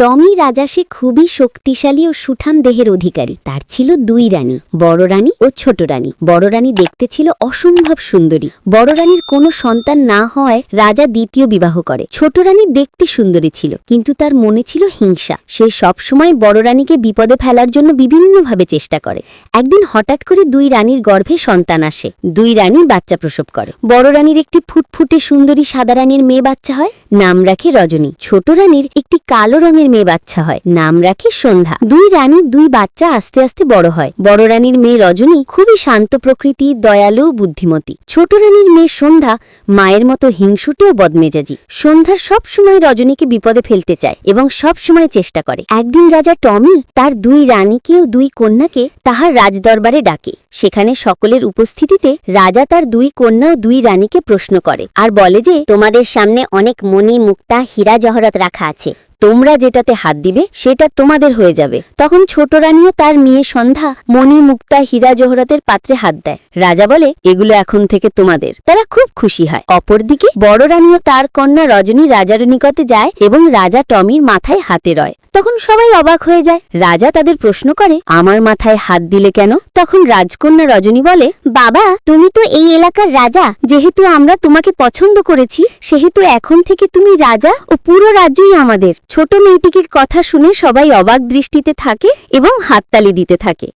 টমি রাজা সে খুবই শক্তিশালী ও সুঠাম দেহের অধিকারী। তার ছিল দুই রানী, বড় রানী ও ছোট রানী। বড় রানী দেখতে ছিল অসম্ভব সুন্দরী। বড় রানীর কোনো সন্তান না হওয়ায় রাজা দ্বিতীয় বিবাহ করে। ছোট রানী দেখতে সুন্দরী ছিল, কিন্তু তার মনে ছিল হিংসা। সে সবসময় বড় রানীকে বিপদে ফেলার জন্য বিভিন্নভাবে চেষ্টা করে। একদিন হঠাৎ করে দুই রানীর গর্ভে সন্তান আসে। দুই রানী বাচ্চা প্রসব করে। বড় রানীর একটি ফুটফুটে সুন্দরী সাদা রানীর মেয়ে বাচ্চা হয়, নাম রাখে রজনী। ছোট রানীর একটি কালো রঙের মেয়ে বাচ্চা হয়। নাম রাখে সন্ধ্যা। দুই রানীর দুই বাচ্চা আস্তে আস্তে বড় হয়। বড় রানীর মেয়ে রজনী খুবই শান্ত প্রকৃতি, দয়ালু, বুদ্ধিমতী। ছোট রানীর মেয়ে সন্ধ্যা মায়ের মতো হিংসুটে ও বদমেজাজি। সন্ধ্যা সব সময় রজনীকে বিপদে ফেলতে চায় এবং সব সময় চেষ্টা করে। একদিন রাজা টমি তার দুই রানীকে ও দুই কন্যাকে তাহার রাজদরবারে ডাকে। সেখানে সকলের উপস্থিতিতে রাজা তার দুই কন্যা ও দুই রানীকে প্রশ্ন করে, আর বলে যে, তোমাদের সামনে অনেক মণি, মুক্তা, হীরা জহরত রাখা আছে। তোমরা যেটাতে হাত দিবে, সেটা তোমাদের হয়ে যাবে। তখন ছোট রানীও তার মেয়ে সন্ধ্যা মণি, মুক্তা, হীরা জহরতের পাত্রে হাত দেয়। রাজা বলে, এগুলো এখন থেকে তোমাদের। তারা খুব খুশি হয়। অপরদিকে বড় রানীও তার কন্যা রজনী রাজার নিকটে যায় এবং রাজা টমির মাথায় হাতে রয়। তখন সবাই অবাক হয়ে যায়। রাজা তাদের প্রশ্ন করে, আমার মাথায় হাত দিলে কেন? তখন রাজকন্যা রজনী বলে, বাবা, তুমি তো এই এলাকার রাজা। যেহেতু আমরা তোমাকে পছন্দ করেছি, সেহেতু এখন থেকে তুমি রাজা ও পুরো রাজ্যই আমাদের। ছোট মেয়েটিকে কথা শুনে সবাই অবাক দৃষ্টিতে থাকে এবং হাততালি দিতে থাকে।